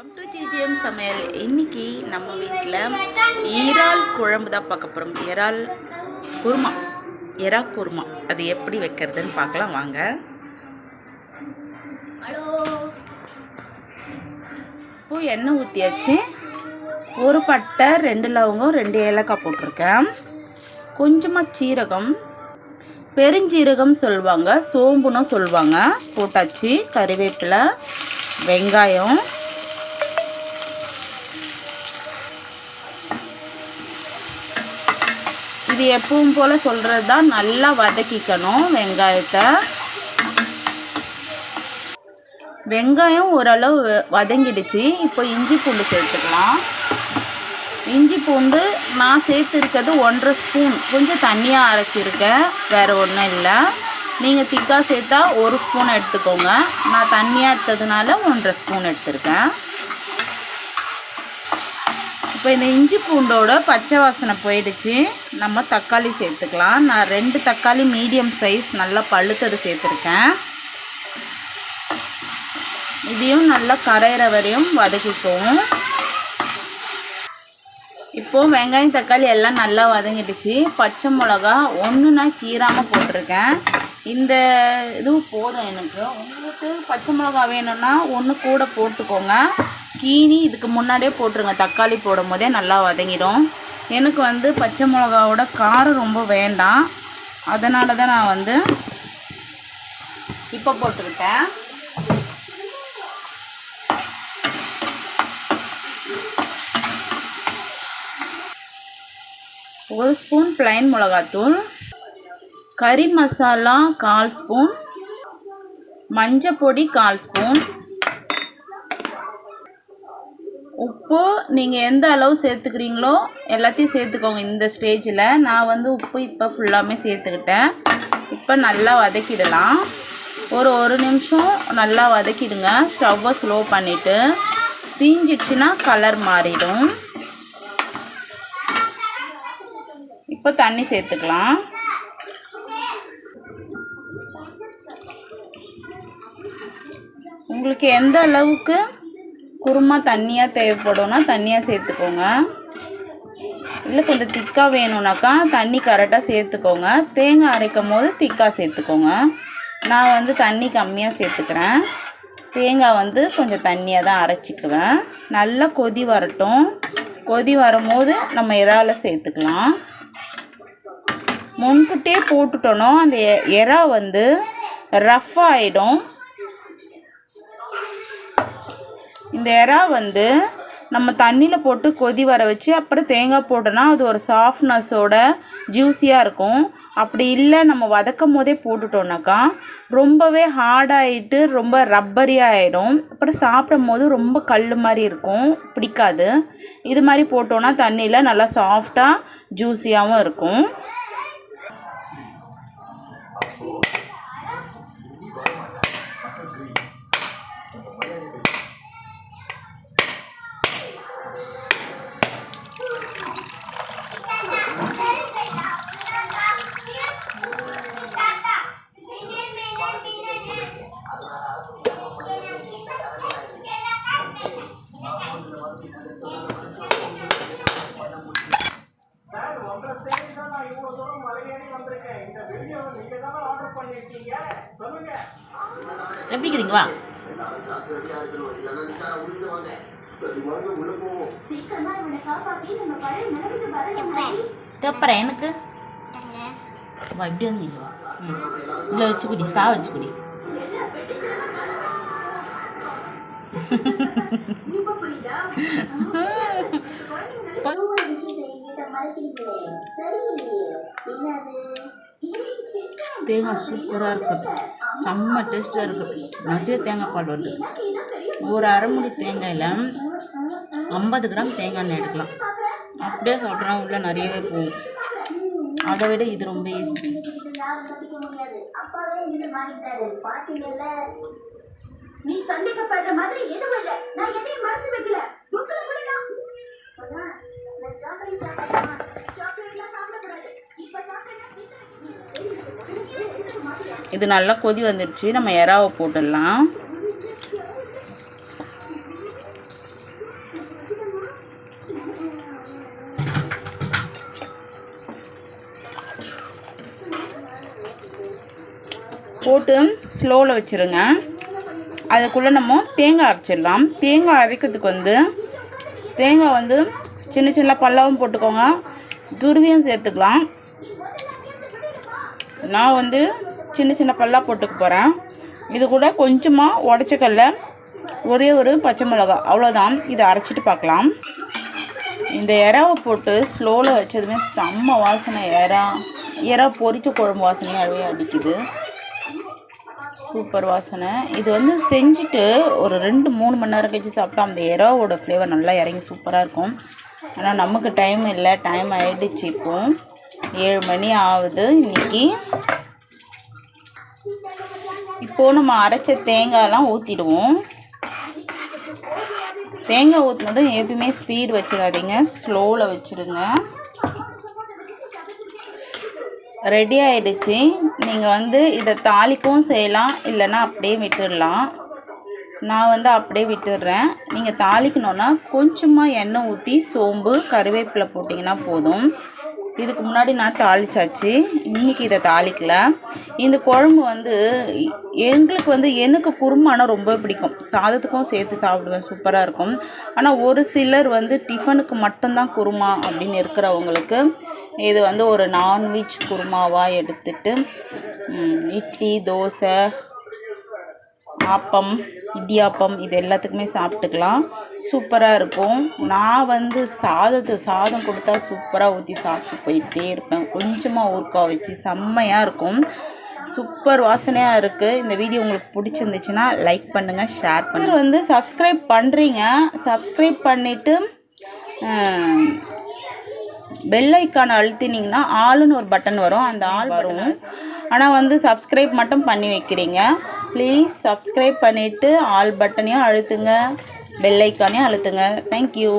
Welcome to ஜிஜிஎம் சமையல். இன்னைக்கு நம்ம வீட்டில் இறால் குழம்பு தான் பார்க்க போகிறோம் இறால் குருமா. இறா குருமா. அது எப்படி வைக்கிறதுன்னு பார்க்கலாம். வாங்க. இப்போ எண்ணெய் ஊற்றியாச்சு ஒரு பட்டை ரெண்டு லவங்கம் ரெண்டு ஏலக்காய் போட்டிருக்கேன். கொஞ்சமாக சீரகம் பெருஞ்சீரகம் சொல்லுவாங்க சோம்புன்னு சொல்லுவாங்க. போட்டாச்சு. கறிவேப்பிலை வெங்காயம் இது எப்பவும் போல் சொல்கிறது தான் நல்லா வதக்கிக்கணும் வெங்காயத்தை. வெங்காயம் ஓரளவு வ- வதங்கிடுச்சு. இப்போ இஞ்சி பூண்டு சேர்த்துக்கலாம். இஞ்சி பூண்டு நான் சேர்த்துருக்கிறது ஒன்றரை ஸ்பூன். கொஞ்சம் தண்ணியாக அரைச்சிருக்கேன். வேறு ஒன்றும் இல்லை. நீங்கள் திக்காக சேர்த்தா ஒரு ஸ்பூன் எடுத்துக்கோங்க. நான் தண்ணியாக எடுத்ததுனால ஒன்றரை ஸ்பூன் எடுத்திருக்கேன். இப்போ இந்த இஞ்சி பூண்டோட பச்சை வாசனை போயிடுச்சு. நம்ம தக்காளி சேர்த்துக்கலாம். நான் ரெண்டு தக்காளி மீடியம் சைஸ் நல்லா பழுத்தது சேர்த்துருக்கேன். இதையும் நல்லா கரையிற வரையும் வதக்கிக்குவோம். இப்போது வெங்காயம் தக்காளி எல்லாம் நல்லா வதங்கிடுச்சு. பச்சை மிளகா ஒன்று நான் கீராமல் போட்டிருக்கேன். இந்த இதுவும் போதும் எனக்கு. உங்களுக்கு பச்சை மிளகா வேணும்னா ஒன்று கூட போட்டுக்கோங்க. கீனி இதுக்கு முன்னாடியே போட்டுருங்க. தக்காளி போடும் போதே நல்லா வதங்கிடும். எனக்கு வந்து பச்சை மிளகாவோட காரம் ரொம்ப வேண்டாம். அதனால தான் நான் வந்து இப்போ போட்டுக்கிட்டேன். ஒரு ஸ்பூன் பிளைன் மிளகாத்தூள் கறி மசாலா கால் ஸ்பூன் மஞ்சள் பொடி கால் ஸ்பூன் உப்பு நீங்கள் எந்த அளவு சேர்த்துக்கிறீங்களோ எல்லாத்தையும் சேர்த்துக்கோங்க இந்த ஸ்டேஜில். நான் வந்து உப்பு இப்போ ஃபுல்லாமே சேர்த்துக்கிட்டேன். இப்போ நல்லா வதக்கிடலாம். ஒரு ஒரு நிமிஷம் நல்லா வதக்கிடுங்க. ஸ்டவ்வை ஸ்லோ பண்ணிவிட்டு தீஞ்சிடுச்சுன்னா கலர் மாறிடும். இப்போ தண்ணி சேர்த்துக்கலாம். உங்களுக்கு எந்த அளவுக்கு குருமா தண்ணியாக தேவைப்படும்னா தண்ணியாக சேர்த்துக்கோங்க. இல்லை கொஞ்சம் திக்காக வேணும்னாக்கா தண்ணி கரெக்டாக சேர்த்துக்கோங்க. தேங்காய் அரைக்கும் போது திக்காக சேர்த்துக்கோங்க. நான் வந்து தண்ணி கம்மியாக சேர்த்துக்கிறேன். தேங்காய் வந்து கொஞ்சம் தண்ணியாக தான் அரைச்சிக்குவேன். நல்லா கொதி வரட்டும். கொதி வரும்போது நம்ம இறால சேர்த்துக்கலாம். முன்கூட்டியே போட்டுட்டோனோ அந்த எ- எறா வந்து ரஃப் ஆகிடும் இந்த இறா வந்து நம்ம தண்ணியில் போட்டு கொதி வர வச்சு அப்புறம் தேங்காய் போட்டோன்னா அது ஒரு சாஃப்ட்னஸோட ஜூஸியாக இருக்கும். அப்படி இல்லை நம்ம வதக்கும் போதே போட்டுட்டோம்னாக்கா ரொம்பவே ஹார்டாகிட்டு ரொம்ப ரப்பரியாக ஆகிடும் அப்புறம் சாப்பிடும் போது ரொம்ப கல் மாதிரி இருக்கும். பிடிக்காது. இது மாதிரி போட்டோன்னா தண்ணியில் நல்லா சாஃப்டாக ஜூஸியாகவும் இருக்கும். எப்படி இருக்குதுங்க வா. அப்புறம் எனக்கு? வா இப்படி வச்சு குடி ஸ்டா வச்சு குடி. புரியுதா? தேங்காய் சூப்பராக இருக்குது. செம்ம டேஸ்ட்டாக இருக்குது. நிறைய தேங்காய் பால் வருது. ஒரு அரைமுடி தேங்காயில் ஐம்பது கிராம் தேங்காய் எண்ணெய் எடுக்கலாம். அப்படியே சாப்பிட்றோம் உள்ளே நிறையவே போகும். அதை விட இது ரொம்ப ஈஸி நீ சந்தேகப்படுற மாதிரி எதுவும் இல்லை. நான் எதையும் மறைச்சு வைக்கல. இது நல்லா கொதி வந்துடுச்சு. நம்ம எறாவை போட்டுடலாம். போட்டு ஸ்லோவில் வச்சுருங்க. அதுக்குள்ளே நம்ம தேங்காய் அரைச்சிடலாம். தேங்காய் அரைக்கிறதுக்கு வந்து தேங்காய் வந்து சின்ன சின்ன பல்லாவும் போட்டுக்கோங்க. துருவியும் சேர்த்துக்கலாம். நான் வந்து சின்ன சின்ன பல்லாக போட்டுக்க போகிறேன் இது கூட கொஞ்சமாக உடச்சக்கல்ல ஒரே ஒரு பச்சை மிளகா. அவ்வளோதான் இதை அரைச்சிட்டு பார்க்கலாம். இந்த இறாவை போட்டு ஸ்லோவில் வச்சதுமே செம்ம வாசனை. இறா இறா பொரிச்ச குழம்பு வாசனையாகவே அடிக்குது. சூப்பர் வாசனை. இது வந்து செஞ்சுட்டு ஒரு ரெண்டு மூணு மணி நேரம் கழிச்சு சாப்பிட்டா அந்த இறாவோட ஃப்ளேவர் நல்லா இறங்கி சூப்பராக இருக்கும். ஆனால் நமக்கு டைம் இல்லை. டைம் ஆகிடுச்சு இப்போ. ஏழு மணி ஆகுது இன்னைக்கு. இப்போது நம்ம அரைச்ச தேங்காயெல்லாம் ஊற்றிடுவோம் தேங்காய் ஊற்றுனது எப்பயுமே ஸ்பீடு வச்சிடாதீங்க. ஸ்லோவில் வச்சுடுங்க. ரெடி ஆகிடுச்சு நீங்கள் வந்து இதை தாளிக்கவும் செய்யலாம் இல்லைன்னா அப்படியே விட்டுடலாம். நான் வந்து அப்படியே விட்டுடுறேன். நீங்கள் தாளிக்கணுன்னா கொஞ்சமாக எண்ணெய் ஊற்றி சோம்பு கருவேப்பிலை போட்டிங்கன்னா போதும். இதுக்கு முன்னாடி நான் தாளிச்சாச்சு. இன்றைக்கி இதை தாளிக்கல. இந்த குழம்பு வந்து எங்களுக்கு வந்து எனக்கு குருமானா ரொம்ப பிடிக்கும். சாதத்துக்கும் சேர்த்து சாப்பிடுவேன் சூப்பராக இருக்கும். ஆனால் ஒரு சிலர் வந்து டிஃபனுக்கு மட்டும்தான் குருமா அப்படின்னு இருக்கிறவங்களுக்கு இது வந்து ஒரு நான்வெஜ் குருமாவாக எடுத்துட்டு இட்லி தோசை ஆப்பம் இடியாப்பம் இது எல்லாத்துக்குமே சாப்பிட்டுக்கலாம். சூப்பராக இருக்கும். நான் வந்து சாதத்து சாதம் கொடுத்தா சூப்பராக ஊற்றி சாப்பிட்டு போயிட்டே இருப்பேன். கொஞ்சமாக ஊறுக்காய் வச்சு செம்மையாக இருக்கும். சூப்பர் வாசனையாக இருக்குது இந்த வீடியோ உங்களுக்கு பிடிச்சிருந்துச்சுன்னா லைக் பண்ணுங்கள் ஷேர் பண்ணுங்கள் வந்து சப்ஸ்கிரைப் பண்ணுறீங்க சப்ஸ்கிரைப் பண்ணிவிட்டு பெல் ஐக்கானை அழுத்தினீங்கன்னா ஆளுன்னு ஒரு பட்டன் வரும். அந்த ஆள் வரும். ஆனால் வந்து சப்ஸ்கிரைப் மட்டும் பண்ணி வைக்கிறீங்க. ப்ளீஸ் சப்ஸ்கிரைப் பண்ணிவிட்டு ஆல் பட்டனையும் அழுத்துங்க. பெல் ஐக்கானையும் அழுத்துங்க. தேங்க்யூ